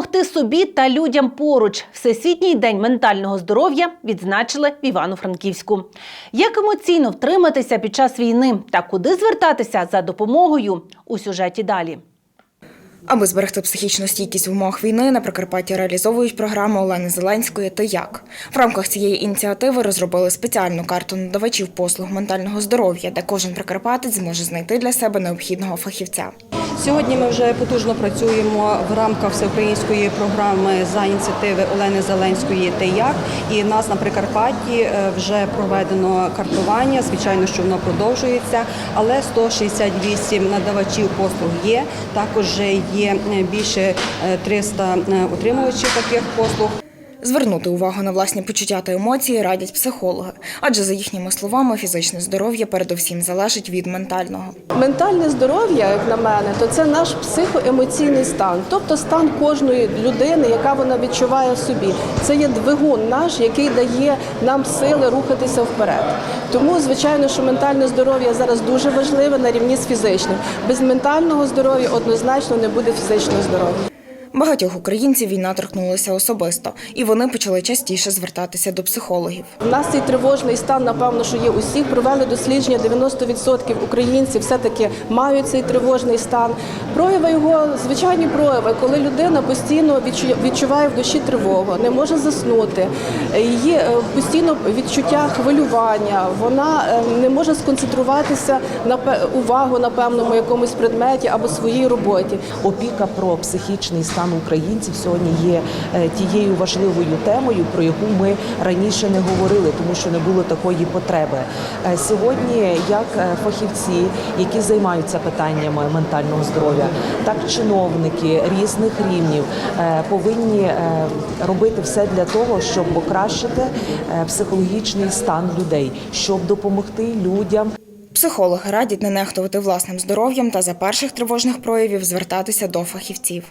допомогти собі та людям поруч. Всесвітній день ментального здоров'я відзначили в Івано-Франківську. Як емоційно втриматися під час війни та куди звертатися за допомогою у сюжеті далі. Аби зберегти психічну стійкість в умовах війни, на Прикарпатті реалізовують програму Олени Зеленської «Ти як?». В рамках цієї ініціативи розробили спеціальну карту надавачів послуг ментального здоров'я, де кожен прикарпатець зможе знайти для себе необхідного фахівця. Сьогодні ми вже потужно працюємо в рамках всеукраїнської програми за ініціативи Олени Зеленської «Ти як?». І нас на Прикарпатті е, вже проведено картування. Звичайно, що воно продовжується, але 168 надавачів послуг є. Також є е, більше е, 300 утримувачів таких послуг. Звернути увагу на власні почуття та емоції радять психологи, адже за їхніми словами, фізичне здоров'я передусім залежить від ментального. Ментальне здоров'я, як на мене, то це наш психоемоційний стан, тобто стан кожної людини, яка вона відчуває в собі. Це є двигун наш, який дає нам сили рухатися вперед. Тому, звичайно, що ментальне здоров'я зараз дуже важливе на рівні з фізичним. Без ментального здоров'я однозначно не буде фізичного здоров'я. Багатьох українців війна торкнулася особисто, і вони почали частіше звертатися до психологів. У нас цей тривожний стан, напевно, що є усіх. Провели дослідження, 90% українців все-таки мають цей тривожний стан. Прояви його звичайні прояви, коли людина постійно відчу- відчуває в душі тривогу, не може заснути, її е, постійно відчуття хвилювання, вона е, не може сконцентруватися на увагу на певному якомусь предметі або своїй роботі. Опіка про психічний стан українців сьогодні є е, тією важливою темою, про яку ми раніше не говорили, тому що не було такої потреби. Е, Сьогодні, як е, фахівці, які займаються питаннями ментального здоров'я, так чиновники різних рівнів повинні робити все для того, щоб покращити психологічний стан людей, щоб допомогти людям Психологи радять не нехтувати власним здоров'ям та за перших тривожних проявів звертатися до фахівців.